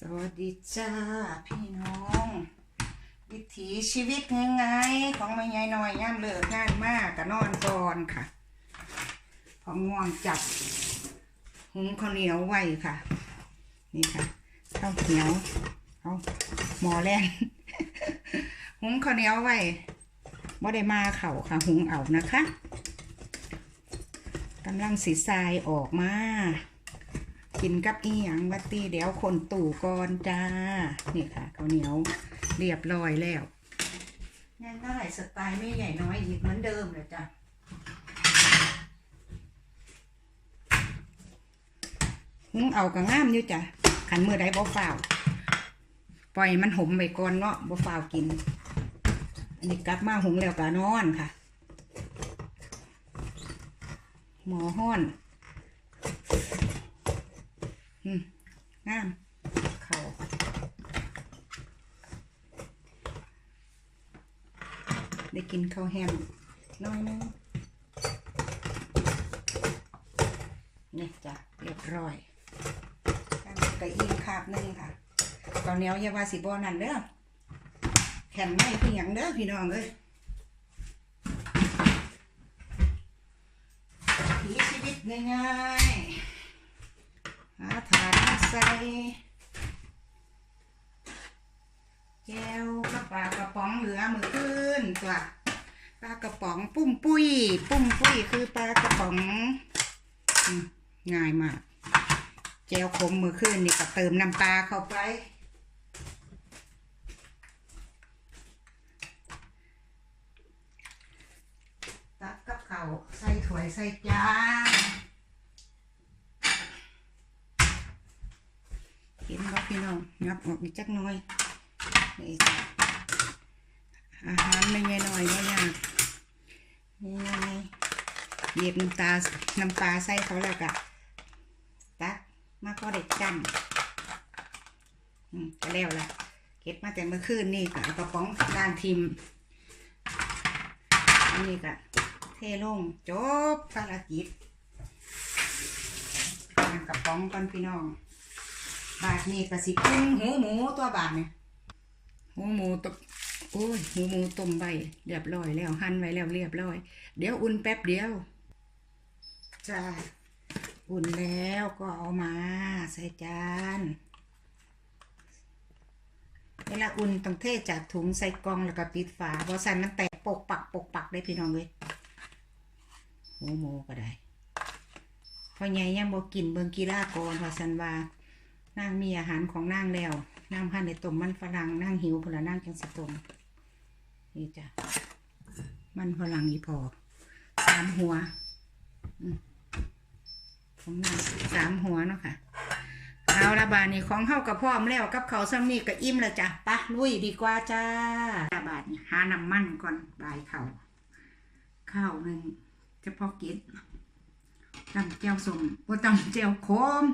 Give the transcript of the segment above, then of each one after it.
สวัสดีจ้าพี่น้อง วิถีชีวิตง่ายๆของแม่ยายน้อยย่ามเลิกงานมากก็นอนก่อนค่ะพอง่วงจับหุงข้าวเหนียวไว้ค่ะ นี่ค่ะข้าวเหนียวเอาหมอแล่นหุงข้าวเหนียวไว้บ่ได้มาเข่าค่ะ หุงเอานะคะกำลังสีทรายออกมา กินกับอีหยังวัตตีเดี๋ยวคนตู่ก่อนจ้า นี่ค่ะข้าวเหนียวเรียบร้อยแล้วง่ายๆสไตล์ไม่ใหญ่น้อยอีกเหมือนเดิมเลยจ้ะหุงเอากระง่ามอยู่จ้ะขันมือใดบ่ฝ่าวปล่อยมันหมไปก่อนเนาะบ่ฝ่าวกิน อันนี้กลับมาหุงแล้วกะนอนค่ะ หมอห้อนอืม งาม เขาได้กินข้าวแฮมน้อยนึงนี่จ้ะเรียบร้อยกระอินคาบหนึงค่ะตอนนี้ยาวาสิบอนั่นเด้อแข็งไม่พี่หยังเด้อพี่น้องเอ้ยชีวิตง่ายๆ ใส่แก้วกระปลากระป๋องเหลือมือขึ้นตัวปลากระป๋องปุ้มปุ้ย ปุ้มปุ้ยคือปลากระป๋ององ่ายมากแจวขมมือขึ้นนี่ก็เติมน้ำปลาเข้าไปตักกับเขาใส่ถ้วยใส่จาน เห็นบ่พี่น้องงับออกอีกจักน้อยนี่จ้ะอาหารไม่ใหญ่หน่อยไม่ยากนี่ไงเหยียบน้ำตา น้ำปลาใส่เขาแล้วก็ตักมาพอเด็กจันอืมก็แล้วละเก็บมาแต่เมื่อคืนนี่ก็เอากระป๋องล้างทิมอันนี้ก็เทลงจบภารกิจกระป๋องก่อนพี่น้อง บาทนี่ก็สิปรุงหูหมูตัวบาทเนี่ยหูหมูตโอ้ยหูหมูต้มใบเรียบร้อยแล้วหั่นไว้แล้วเรียบร้อย เดี๋ยวอุ่นแป๊บเดียวจ้าอุ่นแล้วก็เอามาใส่จานเวลาอุ่นต้องเทจากถุงใส่กล่องแล้วก็ปิดฝาเพราะใส่มันแตกปกปักปกปักได้พี่น้องเลยหูหมูก็ได้พอใหญ่ยังบอกกินเบิงกีฬาก่อนพอสันว่า นางมีอาหารของนางแล้วนางพันในต้มมันฝรั่งนางหิวพละนางจังสิต้มนี่จ้ะมันฝรั่งอีพอสามหัวอืมของนางสามหัวเนาะค่ะเอาละบาทนี่ของเข้ากับพร้อมแล้วกับเขาซ้ำนี่ก็อิ่มแล้วจ้ะปะลุยดีกว่าจ้าบาทนี่หาน้ำมันก่อนบายเขาข้าวหนึ่งเฉพาะกิจตำเจียวสมว่าตำเจียวโคม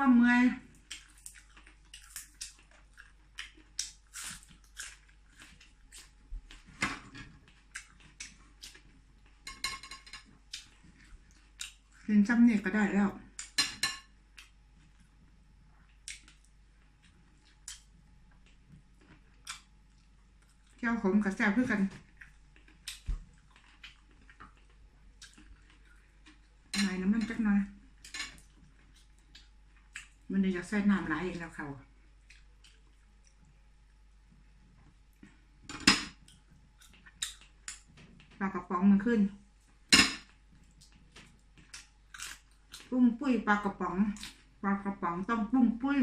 ความเมื่อยกินซ้ำนี่ก็ได้แล้วเจ้าขมกับแซ่บเพื่อกันหน่อยน้ำมันจักหน่อย มันเลยอยาก ใส่น้ำหลายอีกแล้วเขาปลากระป๋องมันขึ้น ปุ้มปุ้ยปลากระป๋อง ปลากระป๋องต้องปุ้มปุ้ย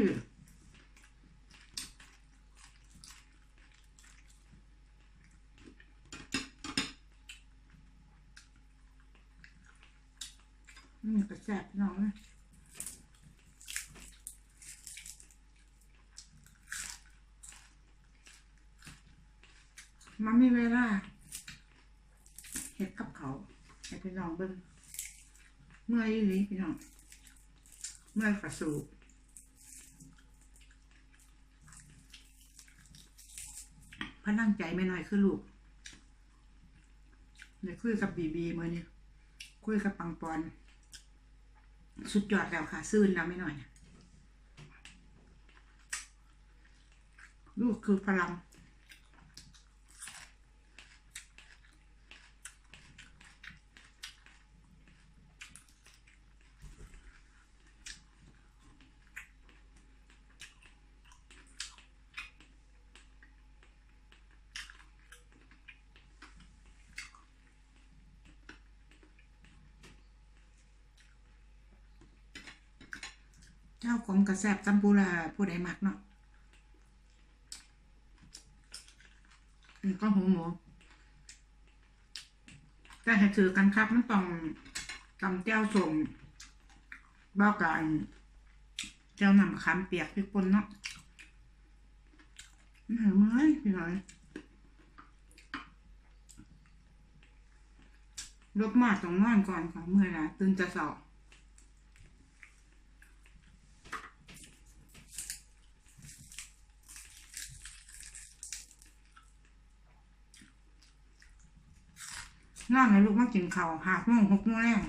นี่กระแสบน้องนะ มีเวลาเห็ดกับเขาให้พี่น้องเบิ่งเมื่อยอยู่นี่พี่น้อง เมื่อยกระสูบพนังใจไม่น้อยคือลูกเดี๋ยวคุยกับบีบีเมื่อนี้คุยกับปังปอน สุดยอดแล้วค่ะ ซื่นแล้วไม่หน่อย ลูกคือพลัง เจ้าของกระ แซ่บตำปูละผู้ใดมักเนาะนี่ก็หูหมูแต่ให้ถือกันครับมันต้องตำเจ้าสมบอกกันเจ้านำมะขามเปียกพริกป่นเนาะหนื่อยเมื่อยพี่น้อยลบมาต้องนอนก่อนค่ะเมื่อยละตื่นจะสอบ นอนให้ลูกมากินข้าวหาโมงหกโมงแรง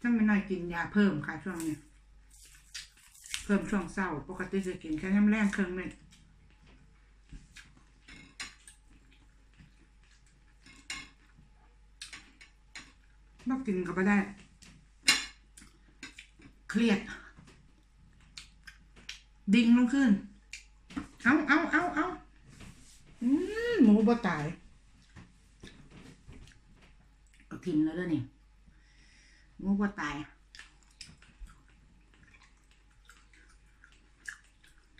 ถ้าไม่น้อยกินยาเพิ่มค่ะช่วงนี้ เพิ่มช่วงเศร้า ปกติจะกินแค่น้ำแรงเครื่องเม็ดบ่กินก็ไม่ได้ เครียด ดิ่งลงขึ้น เอาเอาเอาเอาอืมหมูบ่ตาย ก็ ทิ้งแล้วด้อนี่งูก็ตาย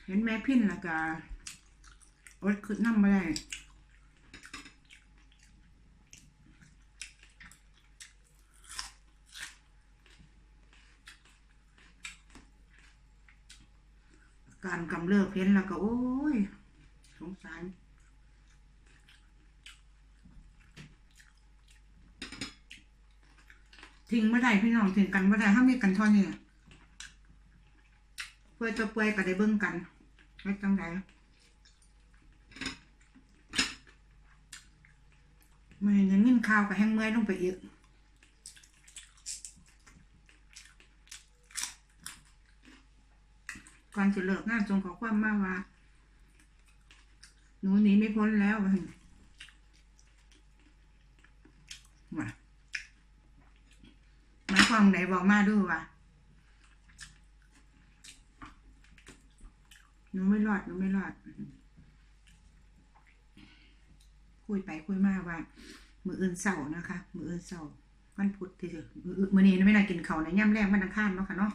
เห็นแม่พินแล้วก็อดคือนั่งไม่ได้การกำเริบเห็นแล้วก็ โอ้ย สงสาร ทิ้งไม่ได้พี่น้องทิ้งกันไม่ได้ถ้ามีกันเท่านี้เพื่อจะเปื่อยก็ได้เบิ่งกันไม่จังไดมื่อนี้ยินข้าวกับแห้งเมื่อยลงไปอีกก่อนจะเลิกงานจงขอความมาว่า หนูหนีไม่พ้นแล้วว่าหั่นว่าหมา ยความไหนบอกมาดูว่าหนูไม่รอดหนูไม่รอด คุยไปคุยมาว่า มืออื่นเสาร์นะคะ มืออื่นเสาร์วันพุธที่จะมืออื่นมือนี้ไม่น่ากินเขาในย่ำแรกมันอังคารเนาะค่ะเนาะ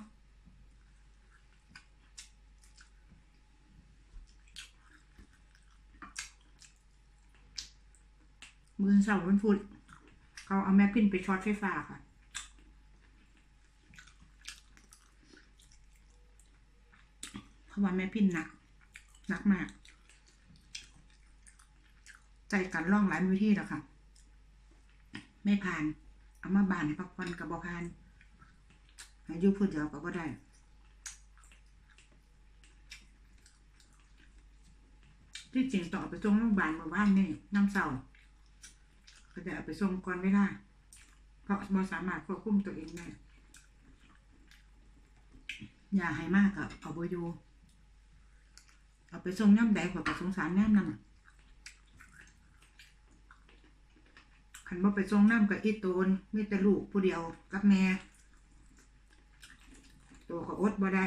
มืออื่นเสาร์วันพุธเขาเอาแม่พินไปช็อตไฟฟ้าค่ะ เพราะว่าแม่พินหนักหนักมาก ใจกันร่องหลายมือที่แล้วค่ะ ไม่ผ่าน เอามาบานให้พักผ่อนกับบอผ่านอายุพูดเดียวกับบ่ได้ที่จริงต่อไปส่งโรงพยาบาลมื่อวานนี่น้ำเศร้าก็จะเอาไปส่งก่อนไม่ได้เพราะบ่สามารถควบคุมตัวเองได้อย่าให้มากกับเอาบอยู่ เอาไปส่งย่ำใดกว่ากับสงสารย่ำนั่นขันบ่ไปส่งน้ำกับอีตูนมีแต่ลูกผู้เดียวกับแม่ ตัวก็อดบ่ได้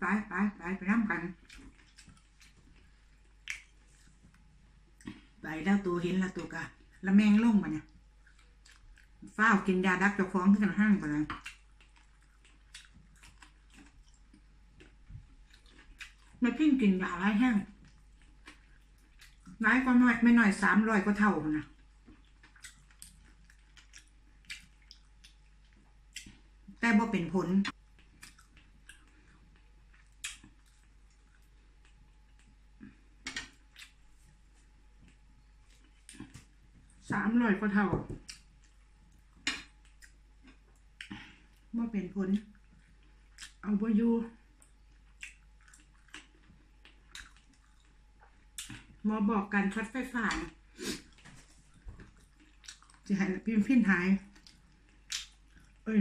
ไปไปไปไปน้ำกัน ไปแล้วตัวเห็นแล้วตัวกะล้วแมงลงมาเนี่ยฝ้าวกินยาดักเจ้าของที่กันห้างไปเลย ไม่พิ้งกินยาไรแห้งร้ายก็น้อยไม่น้อยสามร้อยก็เท่ามันนะแต่บ่เป็นผลสามร้อยก็เท่าบ่เป็นผลเอาบ่อยู่ มอบอกการช็อตไฟฟ้าจะให้พิมพ์พินหาย เอ้ย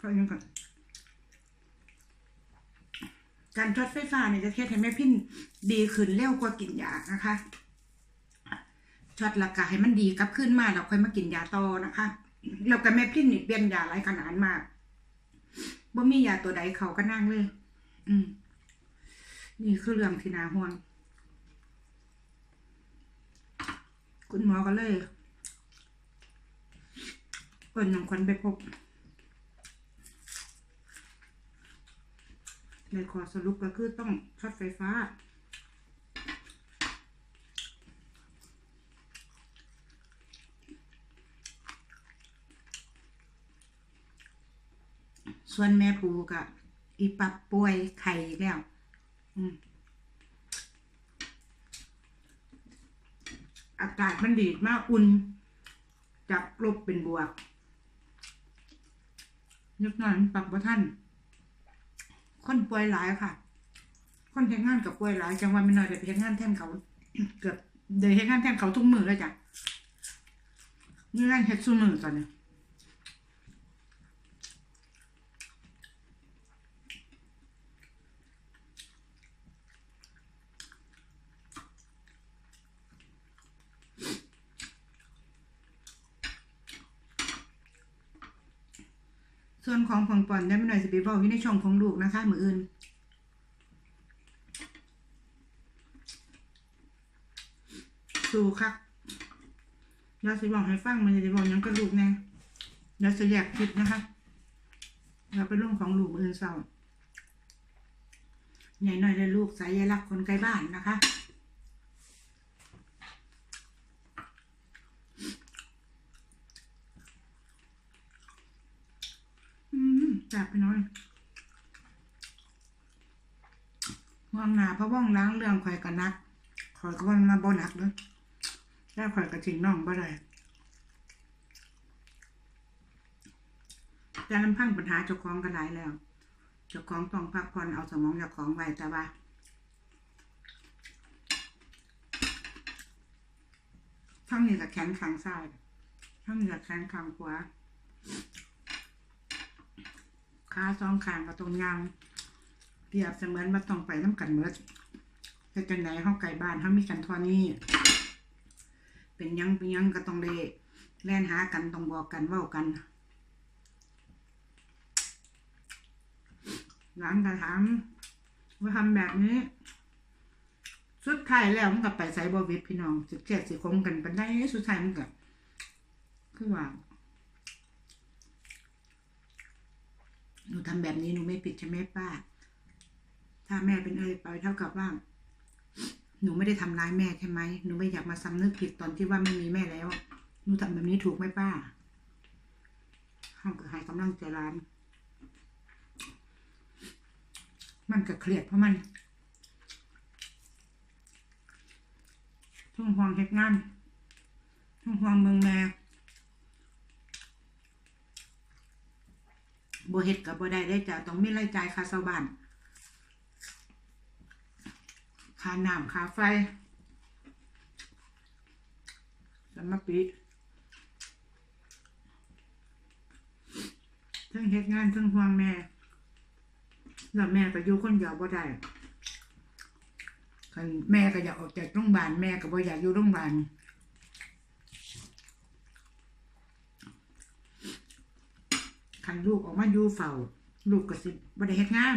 ก็ยังก่อนการช็อตไฟฟ้าเนี่ยจะเทศให้แม่พินดีขึ้นเร็วกว่ากินยานะคะช็อตลักะให้มันดีกลับขึ้นมาแล้วค่อยมากินยาต่อนะคะแล้วก็แม่พินนี่เปลี่ยนยาหลายขนาดมากบ่มียาตัวใดเขาก็นั่งเลย อืมนี่คือเรื่องที่น่าห่วง คุณหมอก็เลยเปิดน้องควันไปพบในขอสรุปก็คือต้องช็อตไฟฟ้า ส่วนแม่ปูกับอีปับป่วยไข่แล้ว อืม อากาศมันดีดมากอุ่น จากลบเป็นบวกนึกน่อนปักบ่ท่าน คนป่วยหลายค่ะ คนเฮ็ดงานกับป่วยหลายจังหวะไม่น้อยแต่ไปเพียงานแท่นเขา เกือบเดี๋ยวเฮ็ดงานแท่นเขาทุกมือเลยจ้ะนี่งานเฮ็ดซูมือตอนนี้ ของผ่องปอนได้ไม่หน่อยสิไปบอกอยู่ในช่องของลูกนะคะ มืออื่นสู่คักเดี๋ยวสิบอกให้ฟังมันจะบอกยังกับลูกแน่เดี๋ยวจะแยกคลิปนะคะ เราเป็นเรื่องของลูกมืออื่นเศร้าใหญ่หน่อยเลยลูกสายยรักคนใกล้บ้านนะคะ อืมจับไปหน่อยว่าง หนาเพราะว่างล้างเรื่องข่อยกันนักข่อยก็ว่ามันมาบ่หนักเลยแล้วข่อยก็ทิ้งน้องบ่ได้แต่ลำพังปัญหาเจ้าของกันหลายแล้วเจ้าของต้องพักผ่อนเอาสมองเจ้าของไว้แต่ว่าทั้งนี้กับแขนข้างซ้ายทั้งนี้กับแขนข้างขวาขาสองข้างก็ตรงยาง เปรียบเสมือนมาต้องไปน้ำกันเมื่อแต่จังไหนเฮาไก่บ้านเฮามีกันเทอนี้เป็นยังเป็นยังก็ต้องได้แล่นหากันต้องบอกกันเว้ากันหลังกระถามว่าทำแบบนี้ สุดท้ายแล้วมันก็ไปใส่บวิดพี่น้องสิเจ็ดสิคมกันปันได้สุดท้ายมันก็คือว่าหนูทำแบบนี้หนูไม่ผิดใช่ไหมป้า ถ้าแม่เป็นอะไรไปเท่ากับว่า หนูไม่ได้ทำร้ายแม่ใช่ไหมหนูไม่อยากมาซ้ำนึกผิดตอนที่ว่าไม่มีแม่แล้วหนูทำแบบนี้ถูกไหมป้าห้องก็หายกำลังใจร้าน มันก็เครียดเพราะมันทุ่งห่วงเฮ็ดงานทุ่งห่วงเมืองแม่บ่เฮ็ดกับบ่ได้ได้จ้ะต้องมีรายจ่ายค่าเช่าบ้าน ค่าน้ำค่าไฟสำหรับปีทั้งเฮ็ดงานทั้งห่วงแม่ แล้วแม่ก็อยู่คนเดียวบ่ได้คันแม่ก็อยากออกจากโรงพยาบาลแม่ก็บ่อยากอยู่โรงพยาบาลคันลูกออกมาอยู่เฝ้า ลูกก็สิบ่ได้เฮ็ดงาน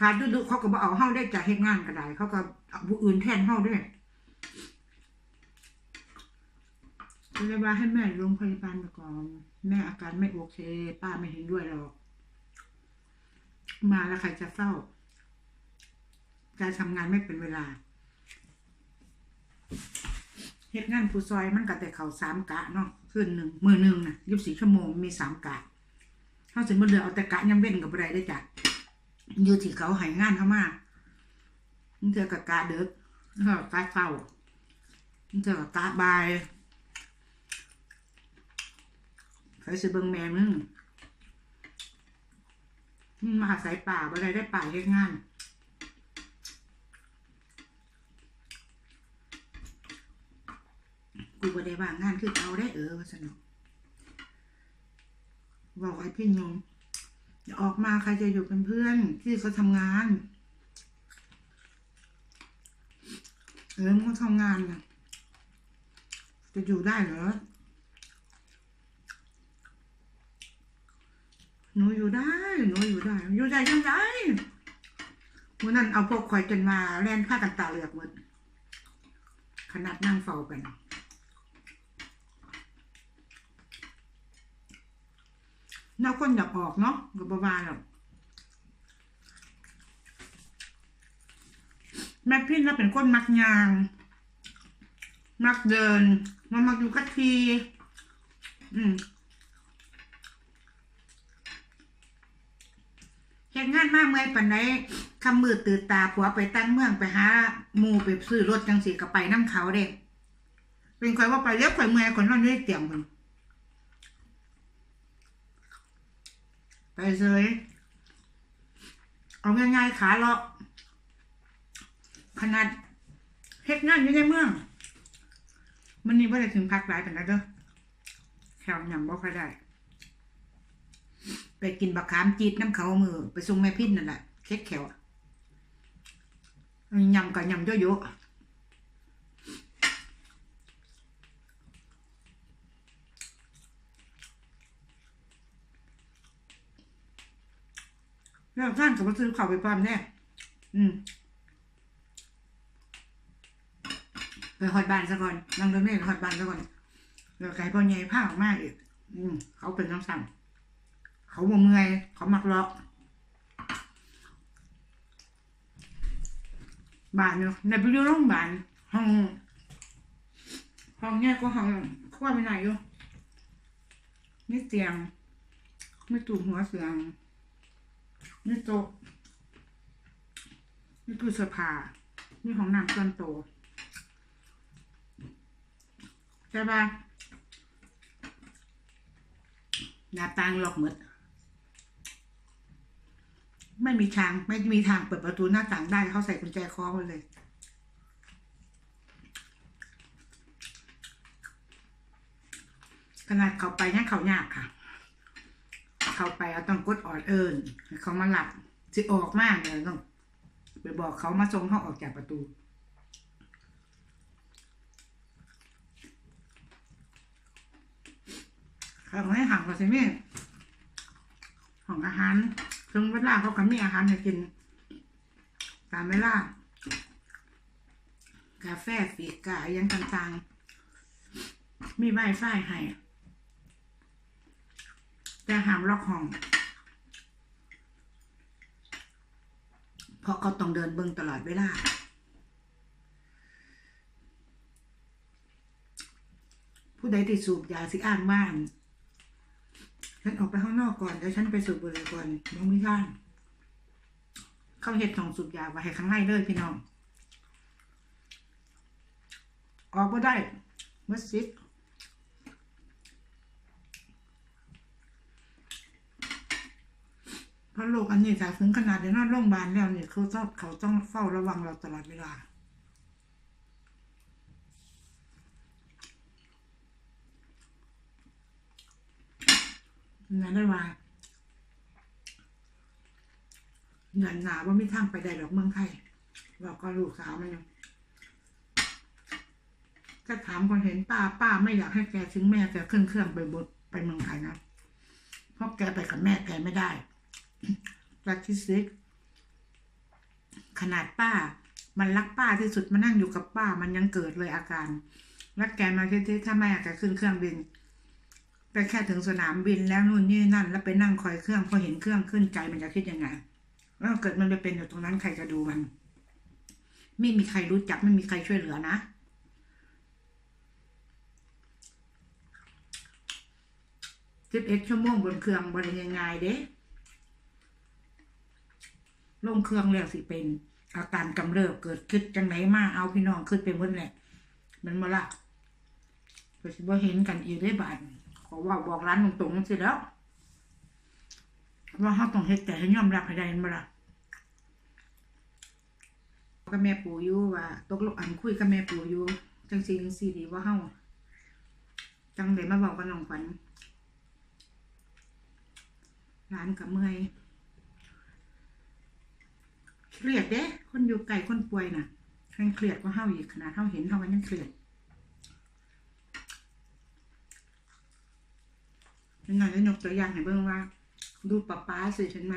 ขาดดุๆเขาก็บ่เอาเฮาได้จากเฮ็ดงานก็ได้ เขาก็เอาผู้อื่นแทนเฮาด้วยก็เลยว่าให้แม่โรงพยาบาลไปก่อนแม่อาการไม่โอเค ป้าไม่เห็นด้วยหรอก มาแล้วใครจะเฝ้าการทำงานไม่เป็นเวลาเฮ็ดงานผู้ซอยมันก็แต่เขาสามกะเนาะคืนหนึ่งมือหนึ่งนะยี่สิบสี่ชั่วโมงมีสามกะเขาสิมาเหลือเอาแต่กะยังเว้นกับอะไรได้จ้ะ อยู่ที่เขาหายงานเขามามันเจอกับกะเด็กแล้วก็กะเฝ้ามันเจอกับกะบายใครสิเบิ่งแม่มึงมึงมาอาศัยป่าบ่ได้ได้ป่าเฮ็ดงานกูบ่ได้ว่างงานคือเอาได้เออว่าสนุกบอกไอ้พี่นง อย่าออกมาใครจะอยู่เป็นเพื่อนที่เขาทำงานเออมันทำงานนะจะอยู่ได้เหรอหนูอยู่ได้หนูอยู่ได้อยู่ได้ยังไงวันนั้นเอาพวกข่อยจนมาแล่นผ้ากันตาเหลือกหมดขนาดนั่งเฝ้ากัน เราคนอยากออกเนาะกับบาวาหรอกแม่พี่เราเป็นคนมักยาง มักเดินมามักอยู่กับทีอืมเฮ็ดงานมากเมื่อยปันไดคำมือตื่นตาผัวไปตั้งเมืองไปหาหมูไปซื้อรถจังสีก็ไปน้ำเขาเด้เป็นคอยว่าไปเรียกข่อยเมื่อยคนนอนอยู่ในเตียงคน ไปเลยเอาง่ายๆขาเลาะขนาดเฮ็ดงานอยู่ในเมือง มันนี่ไม่ได้ถึงพักหลายเป็นไรเด้อแถวยำบ่ค่อยได้ ไปกินบักขามจีดน้ำเขามือ ไปส่งแม่พินนั่นแหละเค็ดแขวอะยำกับยำเยอะๆ แล้วท่านกับมาซื้อข้าวไปปั๊มแน่อืมไปฮอดบานซะก่อนนั่งรถเมล์ไปฮอดบานซะก่อนแล้วไก่พ่อใหญ่ผ้าออกมาอีก อืม เขาเป็นน้องสั่ง เขาบ่เมื่อยเขามักเลาะบานเนาะในไปอยู่โรงพยาบาลห้องห้องเนี่ยก็ห้องครัวไปไหนอยู่นี่เตียงไม่ตู้หัวเสือง นี่โต๊ะนี่ตู้เสื้อผ้านี่ห้องน้ำส่วนโตวใช่ปะหน้าต่างล็อกหมดไม่มีทางไม่มีทางเปิดประตูหน้าต่างได้เขาใส่กุญแจคล้องเลย ขนาดเขาไปเนี่ยเขายากค่ะ เขาไปเอาต้องกดออดเอิญให้เขามาหลับจะออกมากเลยต้องไปบอกเขามาส่งเขาออกจากประตูเขาให้ห่างกันสิแม่ของอาหารถึงเวลาเขาก็มีอาหารให้กิน ตามเวลากาแฟฝีกายังต่างๆ มีไวไฟให้ แต่ห้ามล็อกห้อง เพราะเขาต้องเดินเบิ่งตลอดเวลาผู้ใดที่สูบยาสิอ้างบ้าน ฉันออกไปข้างนอกก่อนเดี๋ยวฉันไปสูบบุหรี่ก่อนน้องไม่ท่านเข้าเห็ดของสูบยาไว้ให้ข้างในเลยพี่น้อง ออกมาได้มัสซิด เพราะโรคอันนี้ถ้าถึงขนาดเดี๋ยวนอนโรงพยาบาลแล้วเนี่ยเขาต้องเขาต้องเฝ้าระวังเราตลอดเวลานั่นได้ว่าเงินหนาว่าไม่ทางไปได้ดอกเมืองไทยเราก็ลูกสาวมันอยู่ก็ถามคนเห็นป้าป้าไม่อยากให้แกทิ้งแม่แกขึ้นเครื่องไปบดไปเมืองไทยนะ เพราะแกไปกับแม่แกไม่ได้ รักที่ซิกขนาดป้า มันรักป้าที่สุดมานั่งอยู่กับป้า มันยังเกิดเลยอาการแล้วแกมาที่ที่ถ้าแม่แกขึ้นเครื่องบินไปแค่ถึงสนามบินแล้วนู่นนี่นั่น แล้วไปนั่งคอยเครื่องพอเห็นเครื่องขึ้นใจมันจะคิดยังไงแล้วเกิดมันไปเป็นอยู่ตรงนั้นใครจะดูมัน ไม่มีใครรู้จักไม่มีใครช่วยเหลือนะสิบเอ็ดชั่วโมงบนเครื่องบริยังไงเด้ ลงเครื่องแล้วสิเป็น อาการกำเริบเกิดขึ้นจังไหนมาเอาพี่น้องขึ้นไปหมดแหละมันมาละก็สิบ่เห็นกันอีกได้บาดขอว่าบอกร้านตรงๆสิแล้วว่าเขาต้องเฮ็ดแต่ให้ยอมรับให้ได้มาละก็แม่ปู่อยู่ว่าตกลงอันคุยกับแม่ปู่อยู่จังซีจังซีดีว่าเฮาจังเดยมาบอกกับน้องขวัญร้านกับเมื่อย เครียดเด้ คนอยู่ไกลคนป่วยน่ะแข่งเครียดกว่าเฮาอีกขนาดเฮาเห็นเฮาก็ยังเครียดยังไงยกตัวอย่างให้เบิ่งว่า ดูป้าป้าสิเห็นไหม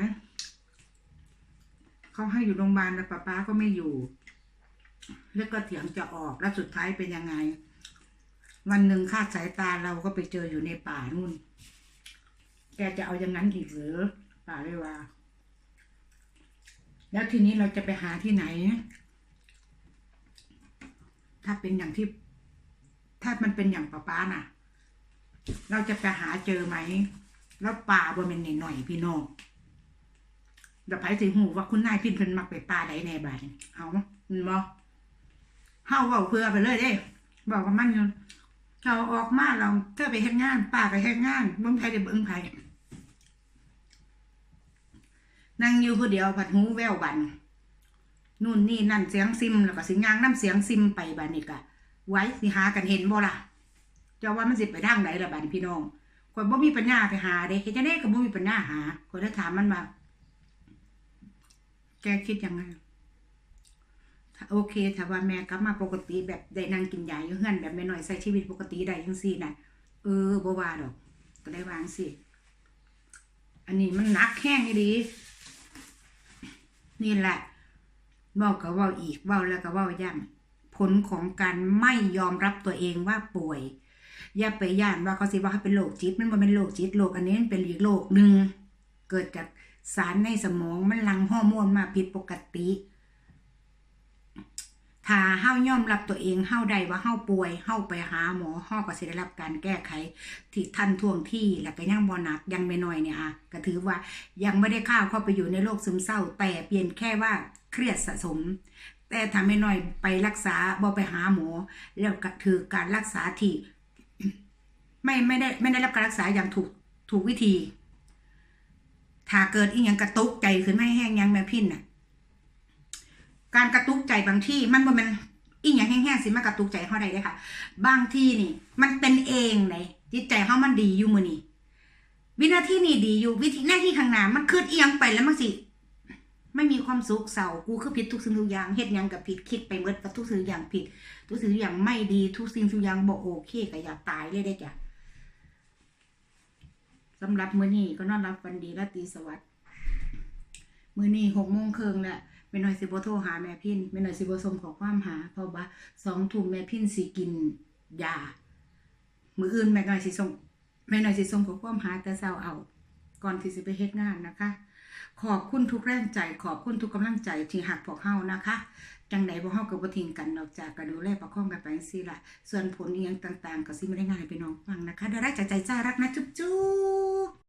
เขาให้อยู่โรงพยาบาลแล้วป้าป้าก็ไม่อยู่ แล้วก็เถียงจะออกแล้วสุดท้ายเป็นยังไง วันหนึ่งคาดสายตาเราก็ไปเจออยู่ในป่านู่น แกจะเอาอย่างนั้นอีกหรือป่าเลยว่า แล้วทีนี้เราจะไปหาที่ไหน ถ้าเป็นอย่างที่ ถ้ามันเป็นอย่างป้าป้าน่ะ เราจะไปหาเจอไหม แล้วป่าบ่เป็นหน่อยพี่น้องเดี๋ยวไผสิหูว่าคุณนายพินเพิ่นมักไปป่าใดในบ้านเอามันบ่เฮาเว้าเพื่อไปเลยเด้ บอกว่ามันเราออกมาเราเธอไปเฮ็ดงานป้าไปเฮ็ดงานเบิ่งไผได้เบิ่งไผ นั่งอยู่ผู้เดียวผัดหูแววบันนู่นนี่นั่นเสียงซิมแล้วก็สิย่างน้ำเสียงซิมไปบัดนี้ก็ไว้สิหากันเห็นบ่ล่ะเจ้าว่ามันสิไปทางไหนล่ะบันพี่น้องคนบ่มีปัญญาไปหาเด้เฮ็ดจังได๋ก็บ่มีปัญญาหาคนได้ถามมันว่าแกคิดยังไงโอเคถ้าว่าแม่กลับมาปกติแบบได้นั่งกินยาอยู่เฮือนแบบแม่น้อยใช้ชีวิตปกติได้จังซี่น่ะ เออบ่ว่าดอก ก็ได้วางสิอันนี้มันนักแห้งอีหลี นี่แหละเว้าก็เว้าอีกเว้าแล้วก็เว้าย้ำผลของการไม่ยอมรับตัวเองว่าป่วย อย่าไปย่านว่าเขาสิว่าเขาเป็นโรคจิตมันบ่เป็นโรคจิตโรคอันนี้มันเป็นอีกโรคหนึ่งเกิดจากสารในสมองมันหลั่งฮอร์โมนมาผิดปกติ ถ้าเฮายอมรับตัวเองเฮาได้ว่าเฮาป่วยเฮาไปหาหมอเฮาก็สิได้รับการแก้ไข ที่ทันท่วงที่แล้วก็ยังบ่หนักยังไม่น้อยเนี่ยอะก็ถือว่ายังไม่ได้เข้าวเข้าไปอยู่ในโรคซึมเศร้า แต่เพียงแค่ว่าเครียดสะสม แต่ถ้าไม่น้อยไปรักษาบ่ไปหาหมอ แล้วก็ถือการรักษาที่ไม่ไม่ได้ไม่ได้รับการรักษาอย่างถูกถูกวิธี ถ้าเกิดอีหยังกระตุกใจขึ้นไม่แห้งยังแม่พินน่ะ การกระตุกใจบางที่มันบ่มันอีหยังแห้งๆสิมากระตุกใจเฮาได้เด้ค่ะ บางที่นี่ มันเป็นเองเลยจิตใจเฮามันดีอยู่มื้อนี้วินาทีนี้ดีอยู่วิธีหน้าที่ข้างหน้ามันคืดเอียงไปแล้วมันสิไม่มีความสุขเศร้ากูคือผิดทุกสิ่งทุกอย่างเฮ็ดยังกับผิดคิดไปเบิดว่าทุกสิ่งทุกอย่างผิด ทุกสิ่งทุกอย่างไม่ดีทุกสิ่งทุกอย่างบ่โอเคก็อยากตายเลยได้จ้ะสำหรับมื้อนี้ก็นอนรับฝันดีราตรีสวัสดิ์มื้อนี้หกโมงครึ่งแล้ว แม่น้อยสิบ่โทรหาแม่พินแม่น้อยสิบ่ส่งขอความหา เพราะว่าสองทุ่มแม่พินสิกินยามืออื่นแม่น้อยสิส่งแม่น้อยสิส่งขอความหาแต่เช้าเอา ก่อนที่สิไปเฮ็ดงานนะคะ ขอบคุณทุกแรงใจ ขอบคุณทุกกำลังใจที่หักพวกเฮานะคะจังใดพวกเฮาก็บ่ทิ้งกันนอกจากก็ดูแลประคองกันไปจังซี่ล่ะ ส่วนผลอีหยังต่าง ๆ ก็สิไม่ได้ง่ายให้พี่น้องฟังนะคะได้รักจากใจจ้ารักนะจุ๊บๆ